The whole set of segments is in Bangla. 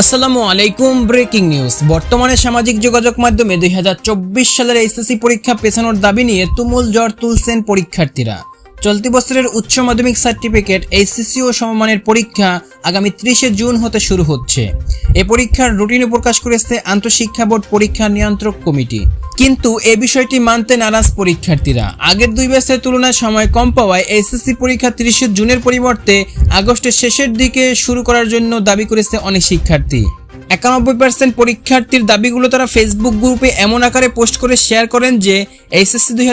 আসসালামু আলাইকুম, ব্রেকিং নিউজ। বর্তমানে সামাজিক যোগাযোগ মাধ্যমে দুই হাজার চব্বিশ সালের এইচএসসি পরীক্ষা পেছানোর দাবি নিয়ে তুমুল জ্বর তুলছেন পরীক্ষার্থীরা। চলতি বছরের উচ্চ মাধ্যমিক সার্টিফিকেট এইচএসসি ও সমমানের পরীক্ষা আগামী ত্রিশে জুন হতে শুরু হচ্ছে। এ পরীক্ষার রুটিনে প্রকাশ করেছে আন্তঃশিক্ষা বোর্ড পরীক্ষা নিয়ন্ত্রক কমিটি। কিন্তু এ বিষয়টি মানতে নারাজ পরীক্ষার্থীরা। আগের দুই ব্যাচের তুলনায় সময় কম পাওয়ায় এসএসসি পরীক্ষা তিরিশে জুনের পরিবর্তে আগস্টের শেষের দিকে শুরু করার জন্য দাবি করেছে অনেক শিক্ষার্থী। একানব্বই পার্সেন্ট পরীক্ষার্থীর দাবিগুলো তারা ফেসবুক গ্রুপে এমন আকারে পোস্ট করে শেয়ার করেন যে এইচএসসি দুই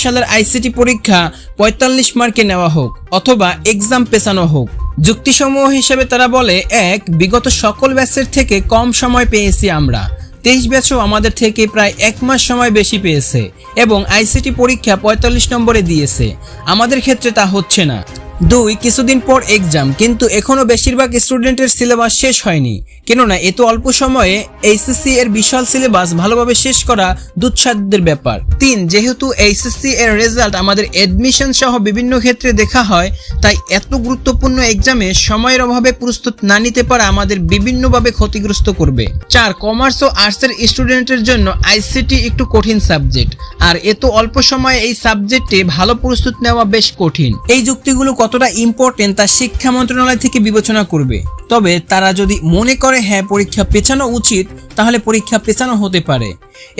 সালের আইসিটি পরীক্ষা পঁয়তাল্লিশ মার্কে নেওয়া হোক অথবা এক্সাম পেছানো হোক। যুক্তিসমূহ হিসেবে তারা বলে, এক, বিগত সকল ব্যাচের থেকে কম সময় পেয়েছি আমরা। তেইশ ব্যাচও আমাদের থেকে প্রায় এক মাস সময় বেশি পেয়েছে এবং আইসিটি পরীক্ষা পঁয়তাল্লিশ নম্বরে দিয়েছে। আমাদের ক্ষেত্রে তা হচ্ছে না। দুই, কিছুদিন পর এক্সাম কিন্তু এখনও বেশিরভাগ স্টুডেন্টের সিলেবাস শেষ হয়নি। কেননা এত অল্প সময়ে এইচএসসি এর বিশাল সিলেবাস ভালোভাবে শেষ করা দুঃসাধ্যের ব্যাপার। তিন, যেহেতু এইচএসসি এর রেজাল্ট আমাদের এডমিশন সহ বিভিন্ন ক্ষেত্রে দেখা হয়, তাই এত গুরুত্বপূর্ণ এক্সামে সময়ের অভাবে প্রস্তুত না নিতে পারা আমাদের বিভিন্নভাবে ক্ষতিগ্রস্ত করবে। চার কমার্স ও আর্টসের স্টুডেন্টের জন্য আইসিটি একটু কঠিন সাবজেক্ট আর এত অল্প সময়ে এই সাবজেক্টে ভালো প্রস্তুত নেওয়া বেশ কঠিন। এই যুক্তিগুলো কতটা ইম্পর্টেন্ট তা শিক্ষা মন্ত্রণালয় থেকে বিবেচনা করবে। তবে তারা যদি মনে করে হ্যাঁ পরীক্ষা পেছানো উচিত, তাহলে পরীক্ষা পেছানো হতে পারে।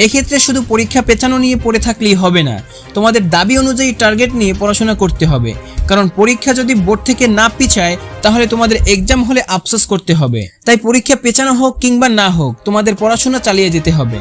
এক্ষেত্রে শুধু পরীক্ষা পেছানো নিয়ে পড়ে থাকলেই হবে না, তোমাদের দাবি অনুযায়ী টার্গেট নিয়ে পড়াশোনা করতে হবে। কারণ পরীক্ষা যদি বোর্ড থেকে না পিছায়, তাহলে তোমাদের এক্সাম হলে আফসোস করতে হবে। তাই পরীক্ষা পেছানো হোক কিংবা না হোক, তোমাদের পড়াশোনা চালিয়ে যেতে হবে।